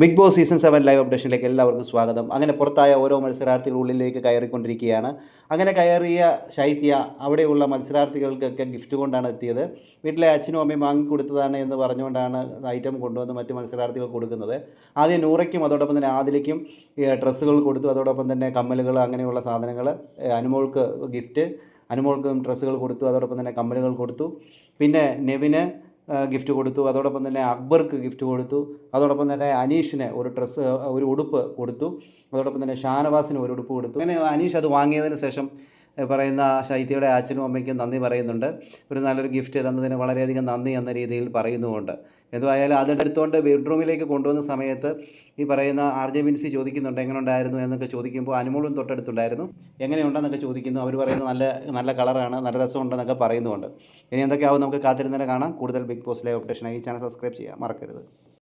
Big Boss season seven live അപ്ഡേഷനിലേക്ക് എല്ലാവർക്കും സ്വാഗതം. അങ്ങനെ പുറത്തായ ഓരോ മത്സരാർത്ഥികൾ ഉള്ളിലേക്ക് കയറിക്കൊണ്ടിരിക്കുകയാണ്. അങ്ങനെ കയറിയ ശൈത്യ അവിടെയുള്ള മത്സരാർത്ഥികൾക്കൊക്കെ ഗിഫ്റ്റ് കൊണ്ടാണ് എത്തിയത്. വീട്ടിലെ അച്ഛനും അമ്മയും വാങ്ങിക്കൊടുത്തതാണ് എന്ന് പറഞ്ഞുകൊണ്ടാണ് ഐറ്റം കൊണ്ടുവന്ന് മറ്റ് മത്സരാർത്ഥികൾ കൊടുക്കുന്നത്. ആദ്യം നൂറയ്ക്കും അതോടൊപ്പം തന്നെ ആദിലയ്ക്കും ഡ്രസ്സുകൾ കൊടുത്തു. അതോടൊപ്പം തന്നെ കമ്മലുകൾ അങ്ങനെയുള്ള സാധനങ്ങൾ അനുമോൾക്ക് ഗിഫ്റ്റ് അനുമോൾക്കും ഡ്രസ്സുകൾ കൊടുത്തു. അതോടൊപ്പം തന്നെ കമ്മലുകൾ കൊടുത്തു. പിന്നെ നെവിന് ഗിഫ്റ്റ് കൊടുത്തു. അതോടൊപ്പം തന്നെ അക്ബർക്ക് ഗിഫ്റ്റ് കൊടുത്തു. അതോടൊപ്പം തന്നെ അനീഷിന് ഒരു ഡ്രസ്സ് ഒരു ഉടുപ്പ് കൊടുത്തു. അതോടൊപ്പം തന്നെ ഷാനവാസിന് ഒരു ഉടുപ്പ് കൊടുത്തു. അങ്ങനെ അനീഷ് അത് വാങ്ങിയതിന് ശേഷം പറയുന്ന ശൈത്യയുടെ അച്ഛനും അമ്മയ്ക്കും നന്ദി പറയുന്നുണ്ട്. ഒരു നല്ലൊരു ഗിഫ്റ്റ് തന്നതിന് വളരെയധികം നന്ദി എന്ന രീതിയിൽ പറയുന്നുമുണ്ട്. എന്തുമായാലും അതെടുത്തുകൊണ്ട് ബെഡ്റൂമിലേക്ക് കൊണ്ടുവന്ന സമയത്ത് ഈ പറയുന്ന ആർ ജെ ബിൻസി ചോദിക്കുന്നുണ്ട് എങ്ങനെ ഉണ്ടായിരുന്നു എന്നൊക്കെ ചോദിക്കുമ്പോൾ അനുമോളും തൊട്ടടുത്തുണ്ടായിരുന്നു. എങ്ങനെയുണ്ടെന്നൊക്കെ ചോദിക്കുന്നു. അവർ പറയുന്നത് നല്ല നല്ല കളറാണ് നല്ല രസമുണ്ടെന്നൊക്കെ പറയുന്നുമുണ്ട്. ഇനി എന്തൊക്കെയാവും നമുക്ക് കാത്തിരുന്നതിനെ കാണാം. കൂടുതൽ ബിഗ് ബോസ് അപ്ഡേഷനായി ഈ ചാനൽ സബ്സ്ക്രൈബ് ചെയ്യാൻ മറക്കരുത്.